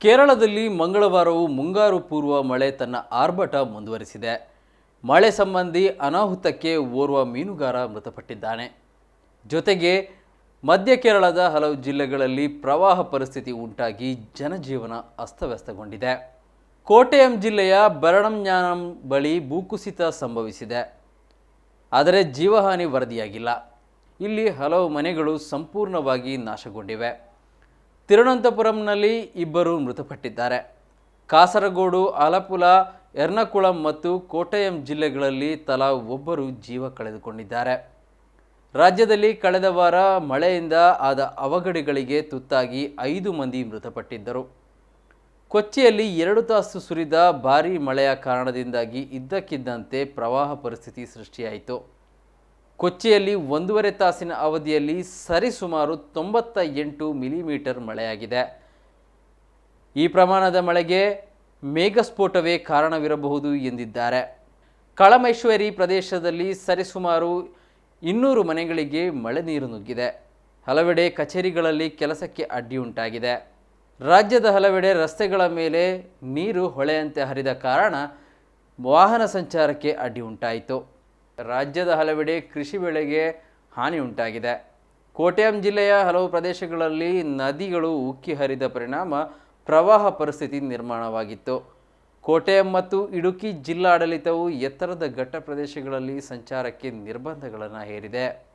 ಕೇರಳದಲ್ಲಿ ಮಂಗಳವಾರವೂ ಮುಂಗಾರು ಪೂರ್ವ ಮಳೆ ತನ್ನ ಆರ್ಭಟ ಮುಂದುವರಿಸಿದೆ. ಮಳೆ ಸಂಬಂಧಿ ಅನಾಹುತಕ್ಕೆ ಓರ್ವ ಮೀನುಗಾರ ಮೃತಪಟ್ಟಿದ್ದಾನೆ. ಜೊತೆಗೆ ಮಧ್ಯ ಕೇರಳದ ಹಲವು ಜಿಲ್ಲೆಗಳಲ್ಲಿ ಪ್ರವಾಹ ಪರಿಸ್ಥಿತಿ ಉಂಟಾಗಿ ಜನಜೀವನ ಅಸ್ತವ್ಯಸ್ತಗೊಂಡಿದೆ. ಕೋಟೆಯಂ ಜಿಲ್ಲೆಯ ಬರಣಂಜ್ಞಾನಂ ಬಳಿ ಭೂಕುಸಿತ ಸಂಭವಿಸಿದೆ. ಆದರೆ ಜೀವಹಾನಿ ವರದಿಯಾಗಿಲ್ಲ. ಇಲ್ಲಿ ಹಲವು ಮನೆಗಳು ಸಂಪೂರ್ಣವಾಗಿ ನಾಶಗೊಂಡಿವೆ. ತಿರುವನಂತಪುರಂನಲ್ಲಿ ಇಬ್ಬರು ಮೃತಪಟ್ಟಿದ್ದಾರೆ. ಕಾಸರಗೋಡು ಆಲಪುಲ ಎರ್ನಾಕುಳಂ ಮತ್ತು ಕೋಟಯಂ ಜಿಲ್ಲೆಗಳಲ್ಲಿ ತಲಾ ಒಬ್ಬರು ಜೀವ ಕಳೆದುಕೊಂಡಿದ್ದಾರೆ. ರಾಜ್ಯದಲ್ಲಿ ಕಳೆದ ವಾರ ಮಳೆಯಿಂದ ಆದ ಅವಘಡಗಳಿಗೆ ತುತ್ತಾಗಿ ಐದು ಮಂದಿ ಮೃತಪಟ್ಟಿದ್ದರು. ಕೊಚ್ಚಿಯಲ್ಲಿ ಎರಡು ತಾಸು ಸುರಿದ ಭಾರೀ ಮಳೆಯ ಕಾರಣದಿಂದಾಗಿ ಇದ್ದಕ್ಕಿದ್ದಂತೆ ಪ್ರವಾಹ ಪರಿಸ್ಥಿತಿ ಸೃಷ್ಟಿಯಾಯಿತು. ಕೊಚ್ಚಿಯಲ್ಲಿ ಒಂದೂವರೆ ತಾಸಿನ ಅವಧಿಯಲ್ಲಿ ಸರಿಸುಮಾರು ತೊಂಬತ್ತ ಎಂಟು ಮಿಲಿಮೀಟರ್ ಮಳೆಯಾಗಿದೆ. ಈ ಪ್ರಮಾಣದ ಮಳೆಗೆ ಮೇಘಸ್ಫೋಟವೇ ಕಾರಣವಿರಬಹುದು ಎಂದಿದ್ದಾರೆ. ಕಳಮೈಶ್ವರಿ ಪ್ರದೇಶದಲ್ಲಿ ಸರಿಸುಮಾರು ಇನ್ನೂರು ಮನೆಗಳಿಗೆ ಮಳೆ ನೀರು ನುಗ್ಗಿದೆ. ಹಲವೆಡೆ ಕಚೇರಿಗಳಲ್ಲಿ ಕೆಲಸಕ್ಕೆ ಅಡ್ಡಿಯುಂಟಾಗಿದೆ ರಾಜ್ಯದ ಹಲವೆಡೆ ರಸ್ತೆಗಳ ಮೇಲೆ ನೀರು ಹೊಳೆಯಂತೆ ಹರಿದ ಕಾರಣ ವಾಹನ ಸಂಚಾರಕ್ಕೆ ಅಡ್ಡಿ ಉಂಟಾಯಿತು. ರಾಜ್ಯದ ಹಲವೆಡೆ ಕೃಷಿ ಬೆಳೆಗೆ ಹಾನಿ ಉಂಟಾಗಿದೆ. ಕೋಟ್ಯಾಂ ಜಿಲ್ಲೆಯ ಹಲವು ಪ್ರದೇಶಗಳಲ್ಲಿ ನದಿಗಳು ಉಕ್ಕಿ ಹರಿದ ಪರಿಣಾಮ ಪ್ರವಾಹ ಪರಿಸ್ಥಿತಿ ನಿರ್ಮಾಣವಾಗಿತ್ತು. ಕೋಟೆಯಂ ಮತ್ತು ಇಡುಕಿ ಜಿಲ್ಲಾಡಳಿತವು ಎತ್ತರದ ಘಟ್ಟ ಪ್ರದೇಶಗಳಲ್ಲಿ ಸಂಚಾರಕ್ಕೆ ನಿರ್ಬಂಧಗಳನ್ನು ಹೇರಿದೆ.